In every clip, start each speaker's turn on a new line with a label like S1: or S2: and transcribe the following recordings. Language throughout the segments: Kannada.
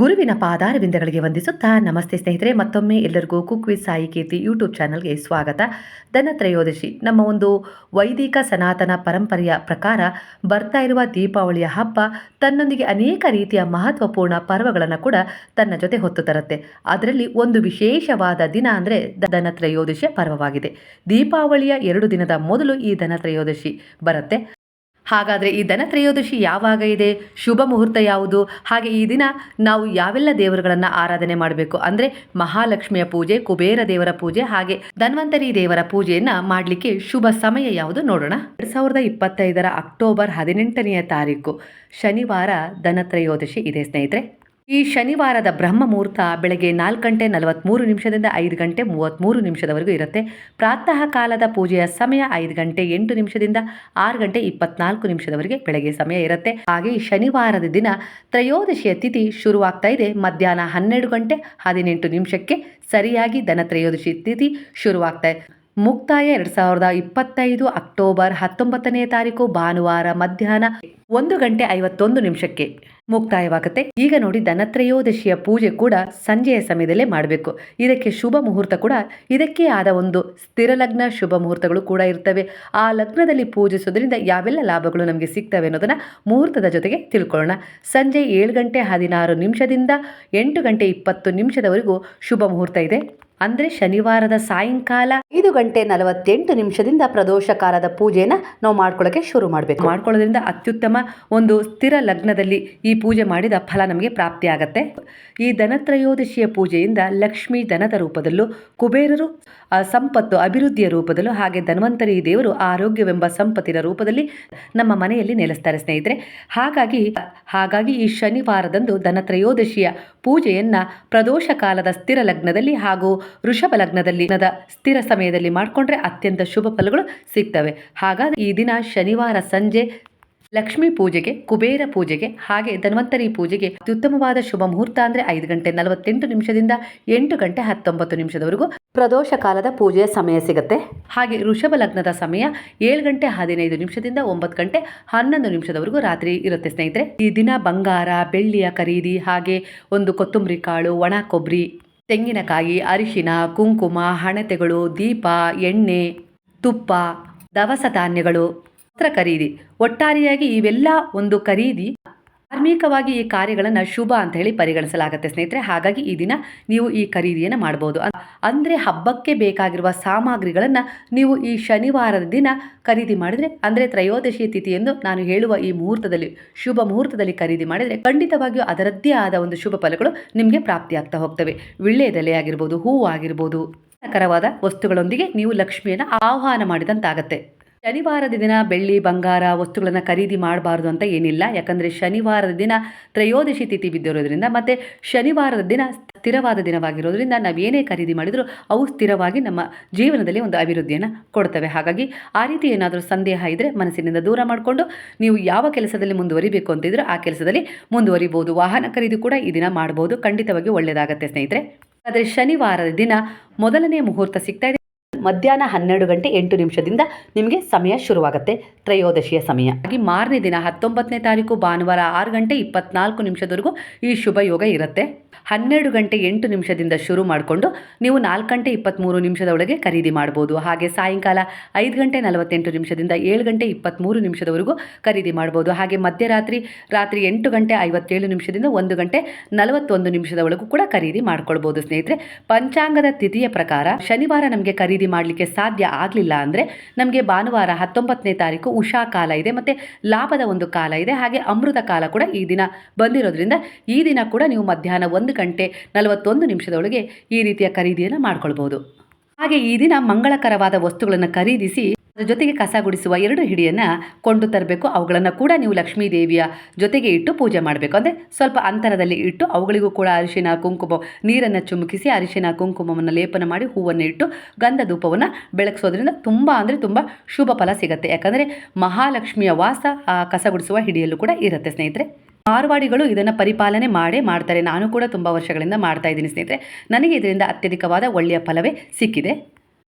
S1: ಗುರುವಿನ ಪಾದಾರವಿಂದಗಳಿಗೆ ವಂದಿಸುತ್ತಾ ನಮಸ್ತೆ ಸ್ನೇಹಿತರೆ, ಮತ್ತೊಮ್ಮೆ ಎಲ್ಲರಿಗೂ cook with Sai Keerthi YouTube ಚಾನಲ್ಗೆ ಸ್ವಾಗತ. ಧನತ್ರಯೋದಶಿ ನಮ್ಮ ಒಂದು ವೈದಿಕ ಸನಾತನ ಪರಂಪರೆಯ ಪ್ರಕಾರ ಬರ್ತಾ ಇರುವ ದೀಪಾವಳಿಯ ಹಬ್ಬ ತನ್ನೊಂದಿಗೆ ಅನೇಕ ರೀತಿಯ ಮಹತ್ವಪೂರ್ಣ ಪರ್ವಗಳನ್ನು ಕೂಡ ತನ್ನ ಜೊತೆ ಹೊತ್ತು ತರುತ್ತೆ. ಅದರಲ್ಲಿ ಒಂದು ವಿಶೇಷವಾದ ದಿನ ಅಂದರೆ ಧನತ್ರಯೋದಶಿಯ ಪರ್ವವಾಗಿದೆ. ದೀಪಾವಳಿಯ ಎರಡು ದಿನದ ಮೊದಲು ಈ ಧನತ್ರಯೋದಶಿ ಬರುತ್ತೆ. ಹಾಗಾದರೆ ಈ ಧನತ್ರಯೋದಶಿ ಯಾವಾಗ ಇದೆ? ಶುಭ ಮುಹೂರ್ತ ಯಾವುದು? ಹಾಗೆ ಈ ದಿನ ನಾವು ಯಾವೆಲ್ಲ ದೇವರುಗಳನ್ನು ಆರಾಧನೆ ಮಾಡಬೇಕು? ಅಂದರೆ ಮಹಾಲಕ್ಷ್ಮಿಯ ಪೂಜೆ, ಕುಬೇರ ದೇವರ ಪೂಜೆ, ಹಾಗೆ ಧನ್ವಂತರಿ ದೇವರ ಪೂಜೆಯನ್ನು ಮಾಡಲಿಕ್ಕೆ ಶುಭ ಸಮಯ ಯಾವುದು ನೋಡೋಣ. ಎರಡು ಸಾವಿರದ ಇಪ್ಪತ್ತೈದರ ಅಕ್ಟೋಬರ್ ಹದಿನೆಂಟನೆಯ ತಾರೀಕು ಶನಿವಾರ ಧನತ್ರಯೋದಶಿ ಇದೆ ಸ್ನೇಹಿತರೆ. ಈ ಶನಿವಾರದ ಬ್ರಹ್ಮ ಮುಹೂರ್ತ ಬೆಳಗ್ಗೆ ನಾಲ್ಕು ಗಂಟೆ ನಲವತ್ತ್ಮೂರು ನಿಮಿಷದಿಂದ ಐದು ಗಂಟೆ ಮೂವತ್ತ್ಮೂರು ನಿಮಿಷದವರೆಗೂ ಇರುತ್ತೆ. ಪ್ರಾತಃ ಕಾಲದ ಪೂಜೆಯ ಸಮಯ ಐದು ಗಂಟೆ ಎಂಟು ನಿಮಿಷದಿಂದ ಆರು ಗಂಟೆ ಇಪ್ಪತ್ನಾಲ್ಕು ನಿಮಿಷದವರೆಗೆ ಬೆಳಗ್ಗೆ ಸಮಯ ಇರುತ್ತೆ. ಹಾಗೆ ಈ ಶನಿವಾರದ ದಿನ ತ್ರಯೋದಶಿಯ ತಿಥಿ ಶುರುವಾಗ್ತಾ ಇದೆ. ಮಧ್ಯಾಹ್ನ ಹನ್ನೆರಡು ಗಂಟೆ ಹದಿನೆಂಟು ನಿಮಿಷಕ್ಕೆ ಸರಿಯಾಗಿ ಧನತ್ರಯೋದಶಿ ತಿಥಿ ಶುರುವಾಗ್ತಾ ಇದೆ. ಮುಕ್ತಾಯ ಎರಡ್ ಸಾವಿರದ ಇಪ್ಪತ್ತೈದು ಅಕ್ಟೋಬರ್ ಹತ್ತೊಂಬತ್ತನೇ ತಾರೀಕು ಭಾನುವಾರ ಮಧ್ಯಾಹ್ನ ಒಂದು ಗಂಟೆ ಐವತ್ತೊಂದು ನಿಮಿಷಕ್ಕೆ ಮುಕ್ತಾಯವಾಗುತ್ತೆ. ಈಗ ನೋಡಿ ಧನತ್ರಯೋದಶಿಯ ಪೂಜೆ ಕೂಡ ಸಂಜೆಯ ಸಮಯದಲ್ಲೇ ಮಾಡಬೇಕು. ಇದಕ್ಕೆ ಶುಭ ಮುಹೂರ್ತ ಕೂಡ, ಇದಕ್ಕೆ ಆದ ಒಂದು ಸ್ಥಿರ ಲಗ್ನ ಶುಭ ಮುಹೂರ್ತಗಳು ಕೂಡ ಇರ್ತವೆ. ಆ ಲಗ್ನದಲ್ಲಿ ಪೂಜಿಸೋದ್ರಿಂದ ಯಾವೆಲ್ಲ ಲಾಭಗಳು ನಮಗೆ ಸಿಗ್ತವೆ ಅನ್ನೋದನ್ನ ಮುಹೂರ್ತದ ಜೊತೆಗೆ ತಿಳ್ಕೊಳ್ಳೋಣ. ಸಂಜೆ ಏಳು ಗಂಟೆ ಹದಿನಾರು ನಿಮಿಷದಿಂದ ಎಂಟು ಗಂಟೆ ಇಪ್ಪತ್ತು ನಿಮಿಷದವರೆಗೂ ಶುಭ ಮುಹೂರ್ತ ಇದೆ. ಅಂದರೆ ಶನಿವಾರದ ಸಾಯಂಕಾಲ ಐದು ಗಂಟೆ ನಲವತ್ತೆಂಟು ನಿಮಿಷದಿಂದ ಪ್ರದೋಷ ಕಾಲದ ಪೂಜೆಯನ್ನು ನಾವು ಮಾಡ್ಕೊಳ್ಳೋಕೆ ಶುರು ಮಾಡಬೇಕು. ಮಾಡ್ಕೊಳ್ಳೋದ್ರಿಂದ ಅತ್ಯುತ್ತಮ ಒಂದು ಸ್ಥಿರ ಲಗ್ನದಲ್ಲಿ ಈ ಪೂಜೆ ಮಾಡಿದ ಫಲ ನಮಗೆ ಪ್ರಾಪ್ತಿಯಾಗತ್ತೆ ಈ ಧನತ್ರಯೋದಶಿಯ ಪೂಜೆಯಿಂದ ಲಕ್ಷ್ಮೀ ಧನದ ರೂಪದಲ್ಲೂ ಕುಬೇರರು ಸಂಪತ್ತು ಅಭಿವೃದ್ಧಿಯ ರೂಪದಲ್ಲೂ ಹಾಗೆ ಧನ್ವಂತರಿ ದೇವರು ಆರೋಗ್ಯವೆಂಬ ಸಂಪತ್ತಿನ ರೂಪದಲ್ಲಿ ನಮ್ಮ ಮನೆಯಲ್ಲಿ ನೆಲೆಸ್ತಾರೆ ಸ್ನೇಹಿತರೆ. ಹಾಗಾಗಿ ಹಾಗಾಗಿ ಈ ಶನಿವಾರದಂದು ಧನತ್ರಯೋದಶಿಯ ಪೂಜೆಯನ್ನು ಪ್ರದೋಷ ಕಾಲದ ಸ್ಥಿರ ಲಗ್ನದಲ್ಲಿ ಹಾಗೂ ವೃಷಭ ಲಗ್ನದಲ್ಲಿ ನದ ಸ್ಥಿರ ಸಮಯದಲ್ಲಿ ಮಾಡಿಕೊಂಡ್ರೆ ಅತ್ಯಂತ ಶುಭ ಫಲಗಳು ಸಿಗ್ತವೆ. ಹಾಗಾದ್ರೆ ಈ ದಿನ ಶನಿವಾರ ಸಂಜೆ ಲಕ್ಷ್ಮೀ ಪೂಜೆಗೆ, ಕುಬೇರ ಪೂಜೆಗೆ, ಹಾಗೆ ಧನ್ವಂತರಿ ಪೂಜೆಗೆ ಅತ್ಯುತ್ತಮವಾದ ಶುಭ ಮುಹೂರ್ತ ಅಂದ್ರೆ ಐದು ಗಂಟೆ ನಲವತ್ತೆಂಟು ನಿಮಿಷದಿಂದ ಎಂಟು ಗಂಟೆ ಹತ್ತೊಂಬತ್ತು ನಿಮಿಷದವರೆಗೂ ಪ್ರದೋಷ ಕಾಲದ ಪೂಜೆಯ ಸಮಯ ಸಿಗುತ್ತೆ. ಹಾಗೆ ಋಷಭ ಲಗ್ನದ ಸಮಯ ಏಳು ಗಂಟೆ ಹದಿನೈದು ನಿಮಿಷದಿಂದ ಒಂಬತ್ತು ಗಂಟೆ ಹನ್ನೊಂದು ನಿಮಿಷದವರೆಗೂ ರಾತ್ರಿ ಇರುತ್ತೆ ಸ್ನೇಹಿತರೆ. ಈ ದಿನ ಬಂಗಾರ, ಬೆಳ್ಳಿಯ ಖರೀದಿ, ಹಾಗೆ ಒಂದು ಕೊತ್ತಂಬರಿ ಕಾಳು, ಒಣ ಕೊಬ್ಬರಿ ತೆಂಗಿನಕಾಯಿ, ಅರಿಶಿನ, ಕುಂಕುಮ, ಹಣತೆಗಳು, ದೀಪ, ಎಣ್ಣೆ, ತುಪ್ಪ, ದವಸ ಧಾನ್ಯಗಳು ವಸ್ತ್ರ ಖರೀದಿ. ಒಟ್ಟಾರೆಯಾಗಿ ಇವೆಲ್ಲ ಒಂದು ಖರೀದಿ. ಧಾರ್ಮಿಕವಾಗಿ ಈ ಕಾರ್ಯಗಳನ್ನು ಶುಭ ಅಂತ ಹೇಳಿ ಪರಿಗಣಿಸಲಾಗುತ್ತೆ ಸ್ನೇಹಿತರೆ. ಹಾಗಾಗಿ ಈ ದಿನ ನೀವು ಈ ಖರೀದಿಯನ್ನು ಮಾಡ್ಬೋದು. ಅಂದರೆ ಹಬ್ಬಕ್ಕೆ ಬೇಕಾಗಿರುವ ಸಾಮಗ್ರಿಗಳನ್ನು ನೀವು ಈ ಶನಿವಾರದ ದಿನ ಖರೀದಿ ಮಾಡಿದರೆ, ಅಂದರೆ ತ್ರಯೋದಶಿ ತಿಥಿ ಎಂದು ನಾನು ಹೇಳುವ ಈ ಮುಹೂರ್ತದಲ್ಲಿ, ಶುಭ ಮುಹೂರ್ತದಲ್ಲಿ ಖರೀದಿ ಮಾಡಿದರೆ ಖಂಡಿತವಾಗಿಯೂ ಅದರದ್ದೇ ಆದ ಒಂದು ಶುಭ ಫಲಗಳು ನಿಮಗೆ ಪ್ರಾಪ್ತಿಯಾಗ್ತಾ ಹೋಗ್ತವೆ. ವಿಳ್ಳೆದೆಲೆ ಆಗಿರ್ಬೋದು, ಹೂವು ಆಗಿರ್ಬೋದು ಕರವಾದ ವಸ್ತುಗಳೊಂದಿಗೆ ನೀವು ಲಕ್ಷ್ಮಿಯನ್ನು ಆಹ್ವಾನ ಮಾಡಿದಂತಾಗತ್ತೆ. ಶನಿವಾರದ ದಿನ ಬೆಳ್ಳಿ, ಬಂಗಾರ ವಸ್ತುಗಳನ್ನು ಖರೀದಿ ಮಾಡಬಾರ್ದು ಅಂತ ಏನಿಲ್ಲ. ಯಾಕಂದರೆ ಶನಿವಾರದ ದಿನ ತ್ರಯೋದಶಿ ತಿಥಿ ಬಿದ್ದಿರೋದ್ರಿಂದ ಮತ್ತು ಶನಿವಾರದ ದಿನ ಸ್ಥಿರವಾದ ದಿನವಾಗಿರೋದ್ರಿಂದ ನಾವು ಏನೇ ಖರೀದಿ ಮಾಡಿದರೂ ಅವು ಸ್ಥಿರವಾಗಿ ನಮ್ಮ ಜೀವನದಲ್ಲಿ ಒಂದು ಅಭಿವೃದ್ಧಿಯನ್ನು ಕೊಡ್ತವೆ. ಹಾಗಾಗಿ ಆ ರೀತಿ ಏನಾದರೂ ಸಂದೇಹ ಇದ್ದರೆ ಮನಸ್ಸಿನಿಂದ ದೂರ ಮಾಡಿಕೊಂಡು ನೀವು ಯಾವ ಕೆಲಸದಲ್ಲಿ ಮುಂದುವರಿಬೇಕು ಅಂತಿದ್ರೆ ಆ ಕೆಲಸದಲ್ಲಿ ಮುಂದುವರಿಬೋದು. ವಾಹನ ಖರೀದಿ ಕೂಡ ಈ ದಿನ ಮಾಡ್ಬೋದು. ಖಂಡಿತವಾಗಿ ಒಳ್ಳೆಯದಾಗತ್ತೆ ಸ್ನೇಹಿತರೆ. ಆದರೆ ಶನಿವಾರದ ದಿನ ಮೊದಲನೇ ಮುಹೂರ್ತ ಸಿಗ್ತಾ ಇದೆ. ಮಧ್ಯಾಹ್ನ ಹನ್ನೆರಡು ಗಂಟೆ ಎಂಟು ನಿಮಿಷದಿಂದ ನಿಮಗೆ ಸಮಯ ಶುರುವಾಗುತ್ತೆ. ತ್ರಯೋದಶಿಯ ಸಮಯ. ಹಾಗೆ ಮಾರನೇ ದಿನ ಹತ್ತೊಂಬತ್ತನೇ ತಾರೀಕು ಭಾನುವಾರ ಆರು ಗಂಟೆ ಇಪ್ಪತ್ನಾಲ್ಕು ನಿಮಿಷದವರೆಗೂ ಈ ಶುಭ ಯೋಗ ಇರುತ್ತೆ. ಹನ್ನೆರಡು ಗಂಟೆ ಎಂಟು ನಿಮಿಷದಿಂದ ಶುರು ಮಾಡಿಕೊಂಡು ನೀವು ನಾಲ್ಕು ಗಂಟೆ ಇಪ್ಪತ್ತ್ಮೂರು ನಿಮಿಷದೊಳಗೆ ಖರೀದಿ ಮಾಡ್ಬೋದು. ಹಾಗೆ ಸಾಯಂಕಾಲ ಐದು ಗಂಟೆ ನಲವತ್ತೆಂಟು ನಿಮಿಷದಿಂದ ಏಳು ಗಂಟೆ ಇಪ್ಪತ್ತ್ಮೂರು ನಿಮಿಷದವರೆಗೂ ಖರೀದಿ ಮಾಡ್ಬೋದು. ಹಾಗೆ ಮಧ್ಯರಾತ್ರಿ ರಾತ್ರಿ ಎಂಟು ಗಂಟೆ ಐವತ್ತೇಳು ನಿಮಿಷದಿಂದ ಒಂದು ಗಂಟೆ ನಲವತ್ತೊಂದು ನಿಮಿಷದವರೆಗೂ ಕೂಡ ಖರೀದಿ ಮಾಡ್ಕೊಳ್ಬೋದು ಸ್ನೇಹಿತರೆ. ಪಂಚಾಂಗದ ತಿಥಿಯ ಪ್ರಕಾರ ಶನಿವಾರ ನಮಗೆ ಖರೀದಿ ಮಾಡಲಿಕ್ಕೆ ಸಾಧ್ಯ ಆಗಲಿಲ್ಲ ಅಂದರೆ ನಮಗೆ ಭಾನುವಾರ ಹತ್ತೊಂಬತ್ತನೇ ತಾರೀಕು ಉಷಾ ಕಾಲ ಇದೆ ಮತ್ತು ಲಾಭದ ಒಂದು ಕಾಲ ಇದೆ. ಹಾಗೆ ಅಮೃತ ಕಾಲ ಕೂಡ ಈ ದಿನ ಬಂದಿರೋದ್ರಿಂದ ಈ ದಿನ ಕೂಡ ನೀವು ಮಧ್ಯಾಹ್ನ ಒಂದು ಗಂಟೆ ನಲವತ್ತೊಂದು ನಿಮಿಷದೊಳಗೆ ಈ ರೀತಿಯ ಖರೀದಿಯನ್ನು ಮಾಡ್ಕೊಳ್ಬೋದು. ಹಾಗೆ ಈ ದಿನ ಮಂಗಳಕರವಾದ ವಸ್ತುಗಳನ್ನು ಖರೀದಿಸಿ, ಅದರ ಜೊತೆಗೆ ಕಸ ಗುಡಿಸುವ ಎರಡು ಹಿಡಿಯನ್ನು ಕೊಂಡು ತರಬೇಕು. ಅವುಗಳನ್ನು ಕೂಡ ನೀವು ಲಕ್ಷ್ಮೀ ದೇವಿಯ ಜೊತೆಗೆ ಇಟ್ಟು ಪೂಜೆ ಮಾಡಬೇಕು. ಅಂದರೆ ಸ್ವಲ್ಪ ಅಂತರದಲ್ಲಿ ಇಟ್ಟು ಅವುಗಳಿಗೂ ಕೂಡ ಅರಿಶಿನ, ಕುಂಕುಮ, ನೀರನ್ನು ಚುಮುಕಿಸಿ ಅರಿಶಿನ, ಕುಂಕುಮವನ್ನು ಲೇಪನ ಮಾಡಿ ಹೂವನ್ನು ಇಟ್ಟು ಗಂಧ ಧೂಪವನ್ನು ಬೆಳಗಿಸೋದ್ರಿಂದ ತುಂಬ ಅಂದರೆ ತುಂಬ ಶುಭ ಫಲ ಸಿಗುತ್ತೆ. ಯಾಕಂದರೆ ಮಹಾಲಕ್ಷ್ಮಿಯ ವಾಸ ಆ ಕಸ ಗುಡಿಸುವ ಹಿಡಿಯಲ್ಲೂ ಕೂಡ ಇರುತ್ತೆ ಸ್ನೇಹಿತರೆ. ಮಾರ್ವಾಡಿಗಳು ಇದನ್ನು ಪರಿಪಾಲನೆ ಮಾಡೇ ಮಾಡ್ತಾರೆ. ನಾನು ಕೂಡ ತುಂಬ ವರ್ಷಗಳಿಂದ ಮಾಡ್ತಾ ಇದ್ದೀನಿ ಸ್ನೇಹಿತರೆ. ನನಗೆ ಇದರಿಂದ ಅತ್ಯಧಿಕವಾದ ಒಳ್ಳೆಯ ಫಲವೇ ಸಿಕ್ಕಿದೆ.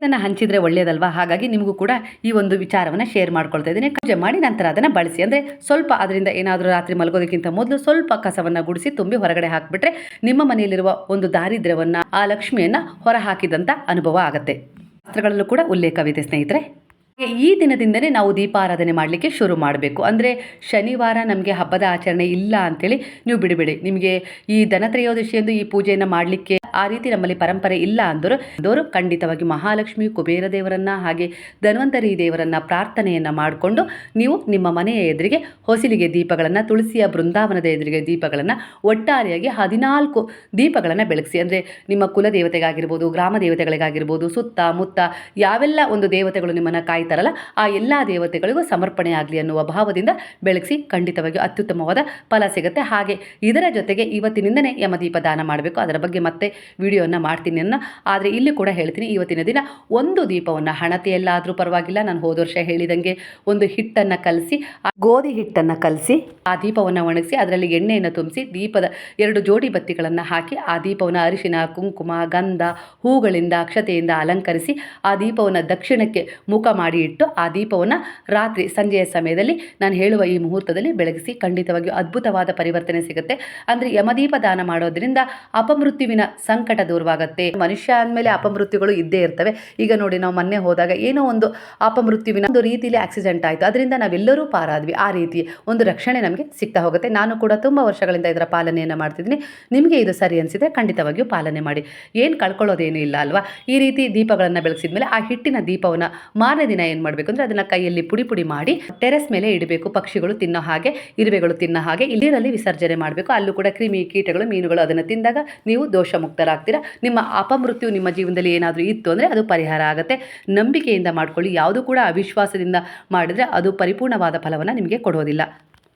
S1: ಅದನ್ನು ಹಂಚಿದರೆ ಒಳ್ಳೆಯದಲ್ವಾ ಹಾಗಾಗಿ ನಿಮಗೂ ಕೂಡ ಈ ಒಂದು ವಿಚಾರವನ್ನು ಶೇರ್ ಮಾಡ್ಕೊಳ್ತಾ ಇದ್ದೀನಿ. ಪೂಜೆ ಮಾಡಿ ನಂತರ ಅದನ್ನು ಬಳಸಿ. ಅಂದರೆ ಸ್ವಲ್ಪ ಅದರಿಂದ ಏನಾದರೂ ರಾತ್ರಿ ಮಲಗೋದಕ್ಕಿಂತ ಮೊದಲು ಸ್ವಲ್ಪ ಕಸವನ್ನು ಗುಡಿಸಿ ತುಂಬಿ ಹೊರಗಡೆ ಹಾಕಿಬಿಟ್ರೆ ನಿಮ್ಮ ಮನೆಯಲ್ಲಿರುವ ಒಂದು ದಾರಿದ್ರ್ಯವನ್ನು, ಆ ಲಕ್ಷ್ಮಿಯನ್ನು ಹೊರಹಾಕಿದಂಥ ಅನುಭವ ಆಗುತ್ತೆ. ಶಾಸ್ತ್ರಗಳಲ್ಲೂ ಕೂಡ ಉಲ್ಲೇಖವಿದೆ ಸ್ನೇಹಿತರೆ. ಈ ದಿನದಿಂದಲೇ ನಾವು ದೀಪಾರಾಧನೆ ಮಾಡಲಿಕ್ಕೆ ಶುರು ಮಾಡಬೇಕು. ಅಂದರೆ ಶನಿವಾರ ನಮಗೆ ಹಬ್ಬದ ಆಚರಣೆ ಇಲ್ಲ ಅಂತೇಳಿ ನೀವು ಬಿಡಬೇಡಿ. ನಿಮಗೆ ಈ ಧನತ್ರಯೋದಶಿಯಂದು ಈ ಪೂಜೆಯನ್ನು ಮಾಡಲಿಕ್ಕೆ ಆ ರೀತಿ ನಮ್ಮಲ್ಲಿ ಪರಂಪರೆ ಇಲ್ಲ ಅಂದರು. ಅದವರು ಖಂಡಿತವಾಗಿ ಮಹಾಲಕ್ಷ್ಮಿ, ಕುಬೇರ ದೇವರನ್ನ ಹಾಗೆ ಧನ್ವಂತರಿ ದೇವರನ್ನ ಪ್ರಾರ್ಥನೆಯನ್ನು ಮಾಡಿಕೊಂಡು ನೀವು ನಿಮ್ಮ ಮನೆಯ ಎದುರಿಗೆ ಹೊಸಿಲಿಗೆ ದೀಪಗಳನ್ನು, ತುಳಸಿಯ ಬೃಂದಾವನದ ಎದುರಿಗೆ ದೀಪಗಳನ್ನು, ಒಟ್ಟಾರೆಯಾಗಿ ಹದಿನಾಲ್ಕು ದೀಪಗಳನ್ನು ಬೆಳಗಿಸಿ. ಅಂದರೆ ನಿಮ್ಮ ಕುಲದೇವತೆಗಾಗಿರ್ಬೋದು, ಗ್ರಾಮ ದೇವತೆಗಳಿಗಾಗಿರ್ಬೋದು, ಸುತ್ತ ಮುತ್ತ ಯಾವೆಲ್ಲ ಒಂದು ದೇವತೆಗಳು ನಿಮ್ಮನ್ನು ಕಾಯ್ತಾರಲ್ಲ ಆ ಎಲ್ಲ ದೇವತೆಗಳಿಗೂ ಸಮರ್ಪಣೆ ಆಗಲಿ ಅನ್ನುವ ಭಾವದಿಂದ ಬೆಳಗಿಸಿ ಖಂಡಿತವಾಗಿಯೂ ಅತ್ಯುತ್ತಮವಾದ ಫಲ ಸಿಗುತ್ತೆ. ಹಾಗೆ ಇದರ ಜೊತೆಗೆ ಇವತ್ತಿನಿಂದನೇ ಯಮದೀಪ ದಾನ ಮಾಡಬೇಕು. ಅದರ ಬಗ್ಗೆ ಮತ್ತೆ ವಿಡಿಯೋನ ಮಾಡ್ತೀನಿ ಅನ್ನೋ. ಆದರೆ ಇಲ್ಲಿ ಕೂಡ ಹೇಳ್ತೀನಿ, ಇವತ್ತಿನ ದಿನ ಒಂದು ದೀಪವನ್ನು ಹಣತೆಯಲ್ಲಾದರೂ ಪರವಾಗಿಲ್ಲ. ನಾನು ಹೋದ ವರ್ಷ ಹೇಳಿದಂಗೆ ಒಂದು ಹಿಟ್ಟನ್ನು ಕಲಸಿ ಗೋಧಿ ಹಿಟ್ಟನ್ನು ಕಲಸಿ, ಆ ದೀಪವನ್ನು ಒಣಗಿಸಿ, ಅದರಲ್ಲಿ ಎಣ್ಣೆಯನ್ನು ತುಂಬಿಸಿ, ದೀಪದ ಎರಡು ಜೋಡಿ ಬತ್ತಿಗಳನ್ನು ಹಾಕಿ, ಆ ದೀಪವನ್ನು ಅರಿಶಿನ, ಕುಂಕುಮ, ಗಂಧ, ಹೂಗಳಿಂದ, ಅಕ್ಷತೆಯಿಂದ ಅಲಂಕರಿಸಿ, ಆ ದೀಪವನ್ನು ದಕ್ಷಿಣಕ್ಕೆ ಮುಖ ಮಾಡಿ ಇಟ್ಟು ಆ ದೀಪವನ್ನು ರಾತ್ರಿ ಸಂಜೆಯ ಸಮಯದಲ್ಲಿ ನಾನು ಹೇಳುವ ಈ ಮುಹೂರ್ತದಲ್ಲಿ ಬೆಳಗಿಸಿ ಖಂಡಿತವಾಗಿಯೂ ಅದ್ಭುತವಾದ ಪರಿವರ್ತನೆ ಸಿಗುತ್ತೆ. ಅಂದರೆ ಯಮದೀಪ ದಾನ ಮಾಡೋದ್ರಿಂದ ಅಪಮೃತ್ಯುವಿನ ಸಂಕಟ ದೂರವಾಗುತ್ತೆ. ಮನುಷ್ಯ ಅಂದಮೇಲೆ ಅಪಮೃತ್ಯುಗಳು ಇದ್ದೇ ಇರ್ತವೆ. ಈಗ ನೋಡಿ ನಾವು ಮೊನ್ನೆ ಹೋದಾಗ ಏನೋ ಒಂದು ಅಪಮೃತ್ಯುವಿನ ಒಂದು ರೀತಿಯಲ್ಲಿ ಆಕ್ಸಿಡೆಂಟ್ ಆಯಿತು. ಅದರಿಂದ ನಾವೆಲ್ಲರೂ ಪಾರಾದ್ವಿ. ಆ ರೀತಿ ಒಂದು ರಕ್ಷಣೆ ನಮಗೆ ಸಿಗ್ತಾ ಹೋಗುತ್ತೆ. ನಾನು ಕೂಡ ತುಂಬ ವರ್ಷಗಳಿಂದ ಇದರ ಪಾಲನೆಯನ್ನು ಮಾಡ್ತಿದ್ದೀನಿ. ನಿಮಗೆ ಇದು ಸರಿ ಅನಿಸಿದ್ರೆ ಖಂಡಿತವಾಗಿಯೂ ಪಾಲನೆ ಮಾಡಿ. ಏನು ಕಳ್ಕೊಳ್ಳೋದೇನೂ ಇಲ್ಲ ಅಲ್ವಾ? ಈ ರೀತಿ ದೀಪಗಳನ್ನು ಬೆಳೆಸಿದ ಮೇಲೆ ಆ ಹಿಟ್ಟಿನ ದೀಪವನ್ನು ಮಾರನೇ ದಿನ ಏನು ಮಾಡಬೇಕು ಅಂದರೆ ಅದನ್ನು ಕೈಯಲ್ಲಿ ಪುಡಿ ಪುಡಿ ಮಾಡಿ ಟೆರೆಸ್ ಮೇಲೆ ಇಡಬೇಕು. ಪಕ್ಷಿಗಳು ತಿನ್ನೋ ಹಾಗೆ, ಇರುವೆಗಳು ತಿನ್ನೋ ಹಾಗೆ ನೀರಲ್ಲಿ ವಿಸರ್ಜನೆ ಮಾಡಬೇಕು. ಅಲ್ಲೂ ಕೂಡ ಕ್ರಿಮಿ ಕೀಟಗಳು, ಮೀನುಗಳು ಅದನ್ನು ತಿಂದಾಗ ನೀವು ದೋಷ ಮುಕ್ತರಾಗ್ತೀರಾ ನಿಮ್ಮ ಅಪಮೃತ್ಯು ನಿಮ್ಮ ಜೀವನದಲ್ಲಿ ಏನಾದರೂ ಇತ್ತು ಅಂದರೆ ಅದು ಪರಿಹಾರ ಆಗುತ್ತೆ. ನಂಬಿಕೆಯಿಂದ ಮಾಡ್ಕೊಳ್ಳಿ. ಯಾವುದು ಕೂಡ ಅವಿಶ್ವಾಸದಿಂದ ಮಾಡಿದರೆ ಅದು ಪರಿಪೂರ್ಣವಾದ ಫಲವನ್ನು ನಿಮಗೆ ಕೊಡೋದಿಲ್ಲ.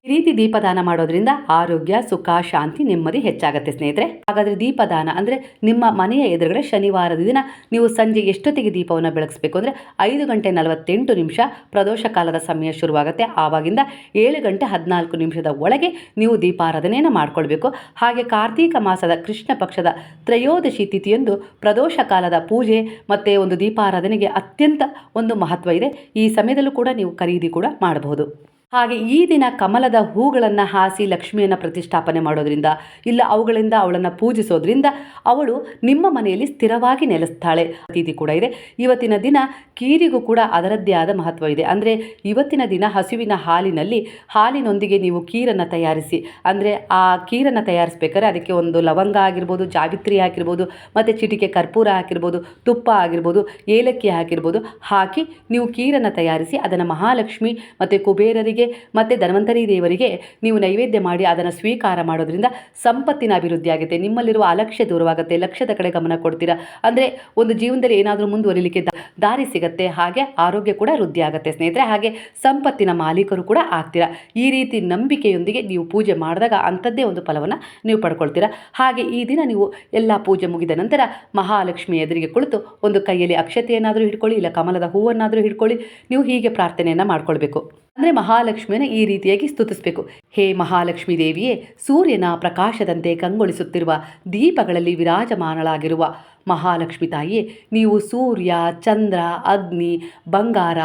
S1: ಈ ರೀತಿ ದೀಪದಾನ ಮಾಡೋದ್ರಿಂದ ಆರೋಗ್ಯ, ಸುಖ, ಶಾಂತಿ ನೆಮ್ಮದಿ ಹೆಚ್ಚಾಗುತ್ತೆ ಸ್ನೇಹಿತರೆ. ಹಾಗಾದರೆ ದೀಪದಾನ ಅಂದರೆ ನಿಮ್ಮ ಮನೆಯ ಎದುರುಗಡೆ ಶನಿವಾರದ ದಿನ ನೀವು ಸಂಜೆ ಎಷ್ಟೊತ್ತಿಗೆ ದೀಪವನ್ನು ಬೆಳಗಿಸಬೇಕು ಅಂದರೆ ಐದು ಗಂಟೆ ನಲವತ್ತೆಂಟು ನಿಮಿಷ ಪ್ರದೋಷ ಕಾಲದ ಸಮಯ ಶುರುವಾಗುತ್ತೆ. ಆವಾಗಿಂದ ಏಳು ಗಂಟೆ ಹದಿನಾಲ್ಕು ನಿಮಿಷದ ಒಳಗೆ ನೀವು ದೀಪಾರಾಧನೆಯನ್ನು ಮಾಡ್ಕೊಳ್ಬೇಕು. ಹಾಗೆ ಕಾರ್ತೀಕ ಮಾಸದ ಕೃಷ್ಣ ಪಕ್ಷದ ತ್ರಯೋದಶಿ ತಿಥಿಯಂದು ಪ್ರದೋಷ ಕಾಲದ ಪೂಜೆ ಮತ್ತು ಒಂದು ದೀಪಾರಾಧನೆಗೆ ಅತ್ಯಂತ ಒಂದು ಮಹತ್ವ ಇದೆ. ಈ ಸಮಯದಲ್ಲೂ ಕೂಡ ನೀವು ಖರೀದಿ ಕೂಡ ಮಾಡಬಹುದು. ಹಾಗೆ ಈ ದಿನ ಕಮಲದ ಹೂಗಳನ್ನು ಹಾಸಿ ಲಕ್ಷ್ಮಿಯನ್ನು ಪ್ರತಿಷ್ಠಾಪನೆ ಮಾಡೋದ್ರಿಂದ, ಇಲ್ಲ ಅವುಗಳಿಂದ ಅವಳನ್ನು ಪೂಜಿಸೋದ್ರಿಂದ ಅವಳು ನಿಮ್ಮ ಮನೆಯಲ್ಲಿ ಸ್ಥಿರವಾಗಿ ನೆಲೆಸ್ತಾಳೆ. ಅತಿಥಿ ಕೂಡ ಇದೆ. ಇವತ್ತಿನ ದಿನ ಕೀರಿಗೂ ಕೂಡ ಅದರದ್ದೇ ಆದ ಮಹತ್ವ ಇದೆ. ಅಂದರೆ ಇವತ್ತಿನ ದಿನ ಹಸುವಿನ ಹಾಲಿನಲ್ಲಿ, ಹಾಲಿನೊಂದಿಗೆ ನೀವು ಕೀರನ್ನು ತಯಾರಿಸಿ, ಅಂದರೆ ಆ ಕೀರನ್ನು ತಯಾರಿಸ್ಬೇಕಾದ್ರೆ ಅದಕ್ಕೆ ಒಂದು ಲವಂಗ ಆಗಿರ್ಬೋದು ಜಾವಿತ್ರಿ ಹಾಕಿರ್ಬೋದು, ಮತ್ತು ಚಿಟಿಕೆ ಕರ್ಪೂರ ಹಾಕಿರ್ಬೋದು, ತುಪ್ಪ ಆಗಿರ್ಬೋದು, ಏಲಕ್ಕಿ ಹಾಕಿರ್ಬೋದು, ಹಾಕಿ ನೀವು ಕೀರನ್ನು ತಯಾರಿಸಿ ಅದನ್ನು ಮಹಾಲಕ್ಷ್ಮಿ ಮತ್ತು ಕುಬೇರರಿಗೆ ಮತ್ತು ಧನ್ವಂತರಿ ದೇವರಿಗೆ ನೀವು ನೈವೇದ್ಯ ಮಾಡಿ ಅದನ್ನು ಸ್ವೀಕಾರ ಮಾಡೋದ್ರಿಂದ ಸಂಪತ್ತಿನ ಅಭಿವೃದ್ಧಿ ಆಗುತ್ತೆ. ನಿಮ್ಮಲ್ಲಿರುವ ಅಲಕ್ಷ್ಯ ದೂರವಾಗುತ್ತೆ. ಲಕ್ಷ್ಯದ ಕಡೆ ಗಮನ ಕೊಡ್ತೀರಾ? ಅಂದರೆ ಒಂದು ಜೀವನದಲ್ಲಿ ಏನಾದರೂ ಮುಂದುವರಿಲಿಕ್ಕೆ ದಾರಿ ಸಿಗುತ್ತೆ. ಹಾಗೆ ಆರೋಗ್ಯ ಕೂಡ ವೃದ್ಧಿ ಆಗುತ್ತೆ ಸ್ನೇಹಿತರೆ. ಹಾಗೆ ಸಂಪತ್ತಿನ ಮಾಲೀಕರು ಕೂಡ ಆಗ್ತೀರಾ? ಈ ರೀತಿ ನಂಬಿಕೆಯೊಂದಿಗೆ ನೀವು ಪೂಜೆ ಮಾಡಿದಾಗ ಅಂಥದ್ದೇ ಒಂದು ಫಲವನ್ನು ನೀವು ಪಡ್ಕೊಳ್ತೀರಾ? ಹಾಗೆ ಈ ದಿನ ನೀವು ಎಲ್ಲ ಪೂಜೆ ಮುಗಿದ ನಂತರ ಮಹಾಲಕ್ಷ್ಮಿ ಎದುರಿಗೆ ಕುಳಿತು ಒಂದು ಕೈಯಲ್ಲಿ ಅಕ್ಷತೆಯನ್ನಾದರೂ ಹಿಡ್ಕೊಳ್ಳಿ, ಇಲ್ಲ ಕಮಲದ ಹೂವನ್ನಾದರೂ ಹಿಡ್ಕೊಳ್ಳಿ. ನೀವು ಹೀಗೆ ಪ್ರಾರ್ಥನೆಯನ್ನು ಮಾಡ್ಕೊಳ್ಬೇಕು. ಅಂದರೆ ಮಹಾಲಕ್ಷ್ಮಿಯನ್ನು ಈ ರೀತಿಯಾಗಿ ಸ್ತುತಿಸಬೇಕು. ಹೇ ಮಹಾಲಕ್ಷ್ಮೀ ದೇವಿಯೇ, ಸೂರ್ಯನ ಪ್ರಕಾಶದಂತೆ ಕಂಗೊಳಿಸುತ್ತಿರುವ ದೀಪಗಳಲ್ಲಿ ವಿರಾಜಮಾನಳಾಗಿರುವ ಮಹಾಲಕ್ಷ್ಮಿ ತಾಯಿಯೇ, ನೀವು ಸೂರ್ಯ, ಚಂದ್ರ, ಅಗ್ನಿ, ಬಂಗಾರ,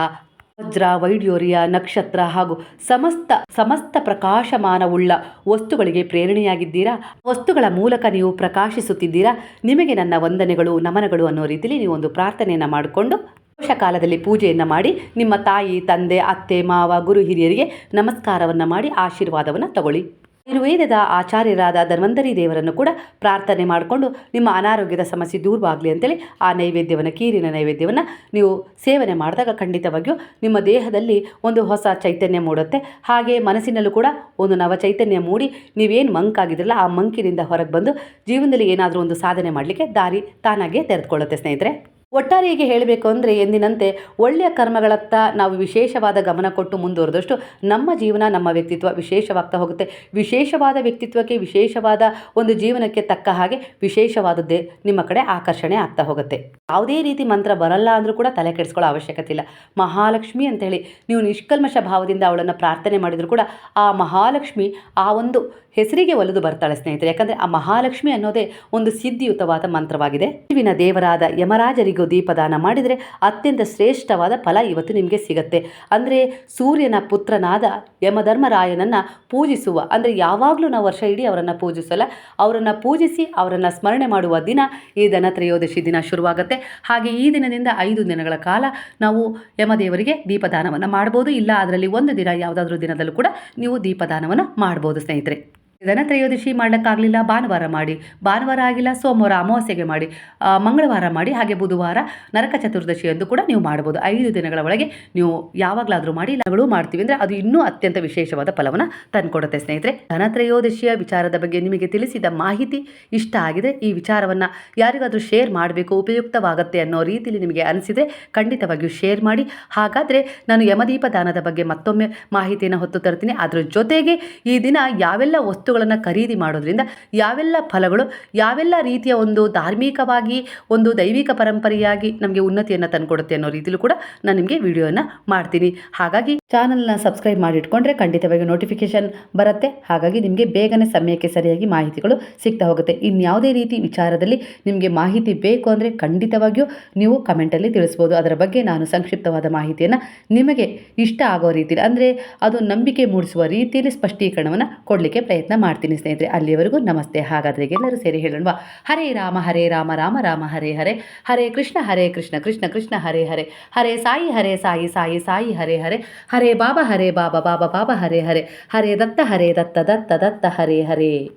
S1: ವಜ್ರ ವೈಡ್ಯೂರ್ಯ ನಕ್ಷತ್ರ ಹಾಗೂ ಸಮಸ್ತ ಸಮಸ್ತ ಪ್ರಕಾಶಮಾನವುಳ್ಳ ವಸ್ತುಗಳಿಗೆ ಪ್ರೇರಣೆಯಾಗಿದ್ದೀರಾ? ವಸ್ತುಗಳ ಮೂಲಕ ನೀವು ಪ್ರಕಾಶಿಸುತ್ತಿದ್ದೀರಾ? ನಿಮಗೆ ನನ್ನ ವಂದನೆಗಳು, ನಮನಗಳು ಅನ್ನೋ ರೀತಿಯಲ್ಲಿ ನೀವು ಒಂದು ಪ್ರಾರ್ಥನೆಯನ್ನು ಮಾಡಿಕೊಂಡು ಕಾಲದಲ್ಲಿ ಪೂಜೆಯನ್ನು ಮಾಡಿ ನಿಮ್ಮ ತಾಯಿ, ತಂದೆ, ಅತ್ತೆ, ಮಾವ, ಗುರು ಹಿರಿಯರಿಗೆ ನಮಸ್ಕಾರವನ್ನು ಮಾಡಿ ಆಶೀರ್ವಾದವನ್ನು ತಗೊಳ್ಳಿ. ಆಯುರ್ವೇದದ ಆಚಾರ್ಯರಾದ ಧನ್ವಂತರಿ ದೇವರನ್ನು ಕೂಡ ಪ್ರಾರ್ಥನೆ ಮಾಡಿಕೊಂಡು ನಿಮ್ಮ ಅನಾರೋಗ್ಯದ ಸಮಸ್ಯೆ ದೂರವಾಗಲಿ ಅಂತೇಳಿ ಆ ನೈವೇದ್ಯವನ್ನು, ಕೀರಿನ ನೈವೇದ್ಯವನ್ನು ನೀವು ಸೇವನೆ ಮಾಡಿದಾಗ ಖಂಡಿತವಾಗಿಯೂ ನಿಮ್ಮ ದೇಹದಲ್ಲಿ ಒಂದು ಹೊಸ ಚೈತನ್ಯ ಮೂಡುತ್ತೆ. ಹಾಗೆ ಮನಸ್ಸಿನಲ್ಲೂ ಕೂಡ ಒಂದು ನವ ಚೈತನ್ಯ ಮೂಡಿ ನೀವೇನು ಮಂಕಾಗಿದ್ರಲ್ಲ ಆ ಮಂಕಿನಿಂದ ಹೊರಗೆ ಬಂದು ಜೀವನದಲ್ಲಿ ಏನಾದರೂ ಒಂದು ಸಾಧನೆ ಮಾಡಲಿಕ್ಕೆ ದಾರಿ ತಾನಾಗೆ ತೆರೆದುಕೊಳ್ಳುತ್ತೆ ಸ್ನೇಹಿತರೆ. ಒಟ್ಟಾರೆಯಾಗಿ ಹೇಳಬೇಕು ಅಂದರೆ ಎಂದಿನಂತೆ ಒಳ್ಳೆಯ ಕರ್ಮಗಳತ್ತ ನಾವು ವಿಶೇಷವಾದ ಗಮನ ಕೊಟ್ಟು ಮುಂದುವರೆದಷ್ಟು ನಮ್ಮ ಜೀವನ, ನಮ್ಮ ವ್ಯಕ್ತಿತ್ವ ವಿಶೇಷವಾಗ್ತಾ ಹೋಗುತ್ತೆ. ವಿಶೇಷವಾದ ವ್ಯಕ್ತಿತ್ವಕ್ಕೆ ವಿಶೇಷವಾದ ಒಂದು ಜೀವನಕ್ಕೆ ತಕ್ಕ ಹಾಗೆ ವಿಶೇಷವಾದದ್ದೇ ನಿಮ್ಮ ಕಡೆ ಆಕರ್ಷಣೆ ಆಗ್ತಾ ಹೋಗುತ್ತೆ. ಯಾವುದೇ ರೀತಿ ಮಂತ್ರ ಬರಲ್ಲ ಅಂದರೂ ಕೂಡ ತಲೆ ಕೆಡಿಸ್ಕೊಳ್ಳೋ ಅವಶ್ಯಕತೆ ಇಲ್ಲ. ಮಹಾಲಕ್ಷ್ಮಿ ಅಂತ ಹೇಳಿ ನೀವು ನಿಷ್ಕಲ್ಮಶ ಭಾವದಿಂದ ಅವಳನ್ನು ಪ್ರಾರ್ಥನೆ ಮಾಡಿದರೂ ಕೂಡ ಆ ಮಹಾಲಕ್ಷ್ಮಿ ಆ ಒಂದು ಹೆಸರಿಗೆ ಒಲಿದು ಬರ್ತಾಳೆ ಸ್ನೇಹಿತರೆ. ಯಾಕಂದರೆ ಆ ಮಹಾಲಕ್ಷ್ಮಿ ಅನ್ನೋದೇ ಒಂದು ಸಿದ್ಧಿಯುತವಾದ ಮಂತ್ರವಾಗಿದೆ. ಶಿವಿನ ದೇವರಾದ ಯಮರಾಜರಿಗೂ ದೀಪದಾನ ಮಾಡಿದರೆ ಅತ್ಯಂತ ಶ್ರೇಷ್ಠವಾದ ಫಲ ಇವತ್ತು ನಿಮಗೆ ಸಿಗತ್ತೆ. ಅಂದರೆ ಸೂರ್ಯನ ಪುತ್ರನಾದ ಯಮಧರ್ಮರಾಯನನ್ನು ಪೂಜಿಸುವ, ಅಂದರೆ ಯಾವಾಗಲೂ ನಾವು ವರ್ಷ ಇಡೀ ಅವರನ್ನು ಪೂಜಿಸಲ್ಲ, ಅವರನ್ನು ಪೂಜಿಸಿ ಅವರನ್ನು ಸ್ಮರಣೆ ಮಾಡುವ ದಿನ ಈ ಧನತ್ರಯೋದಶಿ ದಿನ ಶುರುವಾಗುತ್ತೆ. ಹಾಗೆ ಈ ದಿನದಿಂದ ಐದು ದಿನಗಳ ಕಾಲ ನಾವು ಯಮದೇವರಿಗೆ ದೀಪದಾನವನ್ನು ಮಾಡ್ಬೋದು. ಇಲ್ಲ, ಅದರಲ್ಲಿ ಒಂದು ದಿನ, ಯಾವುದಾದ್ರೂ ದಿನದಲ್ಲೂ ಕೂಡ ನೀವು ದೀಪದಾನವನ್ನು ಮಾಡ್ಬೋದು ಸ್ನೇಹಿತರೆ. ದನ ತ್ರಯೋದಶಿ ಮಾಡೋಕ್ಕಾಗಲಿಲ್ಲ ಭಾನುವಾರ ಮಾಡಿ. ಭಾನುವಾರ ಆಗಿಲ್ಲ, ಸೋಮವಾರ ಅಮಾವಾಸ್ಯೆಗೆ ಮಾಡಿ. ಮಂಗಳವಾರ ಮಾಡಿ, ಹಾಗೆ ಬುಧವಾರ ನರಕ ಚತುರ್ದಶಿ ಎಂದು ಕೂಡ ನೀವು ಮಾಡ್ಬೋದು. ಐದು ದಿನಗಳ ಒಳಗೆ ನೀವು ಯಾವಾಗಲಾದರೂ ಮಾಡಿ, ಇಲ್ಲಗಳು ಮಾಡ್ತೀವಿ ಅಂದರೆ ಅದು ಇನ್ನೂ ಅತ್ಯಂತ ವಿಶೇಷವಾದ ಫಲವನ್ನು ತಂದುಕೊಡುತ್ತೆ. ಸ್ನೇಹಿತರೆ, ಧನತ್ರಯೋದಶಿಯ ವಿಚಾರದ ಬಗ್ಗೆ ನಿಮಗೆ ತಿಳಿಸಿದ ಮಾಹಿತಿ ಇಷ್ಟ ಆಗಿದೆ ಈ ವಿಚಾರವನ್ನು ಯಾರಿಗಾದರೂ ಶೇರ್ ಮಾಡಬೇಕು, ಉಪಯುಕ್ತವಾಗುತ್ತೆ ಅನ್ನೋ ರೀತಿಯಲ್ಲಿ ನಿಮಗೆ ಅನಿಸಿದರೆ ಖಂಡಿತವಾಗಿಯೂ ಶೇರ್ ಮಾಡಿ. ಹಾಗಾದರೆ ನಾನು ಯಮದೀಪ ದಾನದ ಬಗ್ಗೆ ಮತ್ತೊಮ್ಮೆ ಮಾಹಿತಿಯನ್ನು ಹೊತ್ತು ತರ್ತೀನಿ. ಅದರ ಜೊತೆಗೆ ಈ ದಿನ ಯಾವೆಲ್ಲ ವಸ್ತುಗಳನ್ನು ಖರೀದಿ ಮಾಡೋದ್ರಿಂದ ಯಾವೆಲ್ಲ ಫಲಗಳು, ಯಾವೆಲ್ಲ ರೀತಿಯ ಒಂದು ಧಾರ್ಮಿಕವಾಗಿ, ಒಂದು ದೈವಿಕ ಪರಂಪರೆಯಾಗಿ ನಮಗೆ ಉನ್ನತಿಯನ್ನು ತಂದುಕೊಡುತ್ತೆ ಅನ್ನೋ ರೀತಿಲೂ ಕೂಡ ನಾನು ನಿಮಗೆ ವಿಡಿಯೋನ ಮಾಡ್ತೀನಿ. ಹಾಗಾಗಿ ಚಾನಲ್ನ ಸಬ್ಸ್ಕ್ರೈಬ್ ಮಾಡಿಟ್ಕೊಂಡ್ರೆ ಖಂಡಿತವಾಗಿ ನೋಟಿಫಿಕೇಶನ್ ಬರುತ್ತೆ. ಹಾಗಾಗಿ ನಿಮಗೆ ಬೇಗನೆ ಸಮಯಕ್ಕೆ ಸರಿಯಾಗಿ ಮಾಹಿತಿಗಳು ಸಿಗ್ತಾ ಹೋಗುತ್ತೆ. ಇನ್ಯಾವುದೇ ರೀತಿ ವಿಚಾರದಲ್ಲಿ ನಿಮಗೆ ಮಾಹಿತಿ ಬೇಕು ಅಂದರೆ ಖಂಡಿತವಾಗಿಯೂ ನೀವು ಕಮೆಂಟಲ್ಲಿ ತಿಳಿಸ್ಬೋದು. ಅದರ ಬಗ್ಗೆ ನಾನು ಸಂಕ್ಷಿಪ್ತವಾದ ಮಾಹಿತಿಯನ್ನು ನಿಮಗೆ ಇಷ್ಟ ಆಗೋ ರೀತಿಯಲ್ಲಿ ಅಂದರೆ ಅದು ನಂಬಿಕೆ ಮೂಡಿಸುವ ರೀತಿಯಲ್ಲಿ ಸ್ಪಷ್ಟೀಕರಣವನ್ನು ಕೊಡಲಿಕ್ಕೆ ಪ್ರಯತ್ನ ಮಾಡ್ತೀನಿ ಸ್ನೇಹಿತರೆ. ಅಲ್ಲಿಯವರೆಗೂ ನಮಸ್ತೆ. ಹಾಗಾದರೆ ಎಲ್ಲರೂ ಸೇರಿ ಹೇಳೋಣವಾ? ಹರೇ ರಾಮ ಹರೇ ರಾಮ ರಾಮ ರಾಮ, ಹರೇ ಹರೇ. ಹರೇ ಕೃಷ್ಣ ಹರೇ ಕೃಷ್ಣ ಕೃಷ್ಣ ಕೃಷ್ಣ, ಹರೇ ಹರೇ. ಹರೇ ಸಾಯಿ ಹರೇ ಸಾಯಿ ಸಾಯಿ ಸಾಯಿ, ಹರೇ ಹರೇ. ಹರೇ ಬಾಬಾ ಹರೇ ಬಾಬಾ ಬಾಬಾ ಬಾಬಾ, ಹರೇ ಹರೇ. ಹರೇ ದತ್ತ ಹರೇ ದತ್ತ ದತ್ತ ದತ್ತ, ಹರೇ ಹರೇ.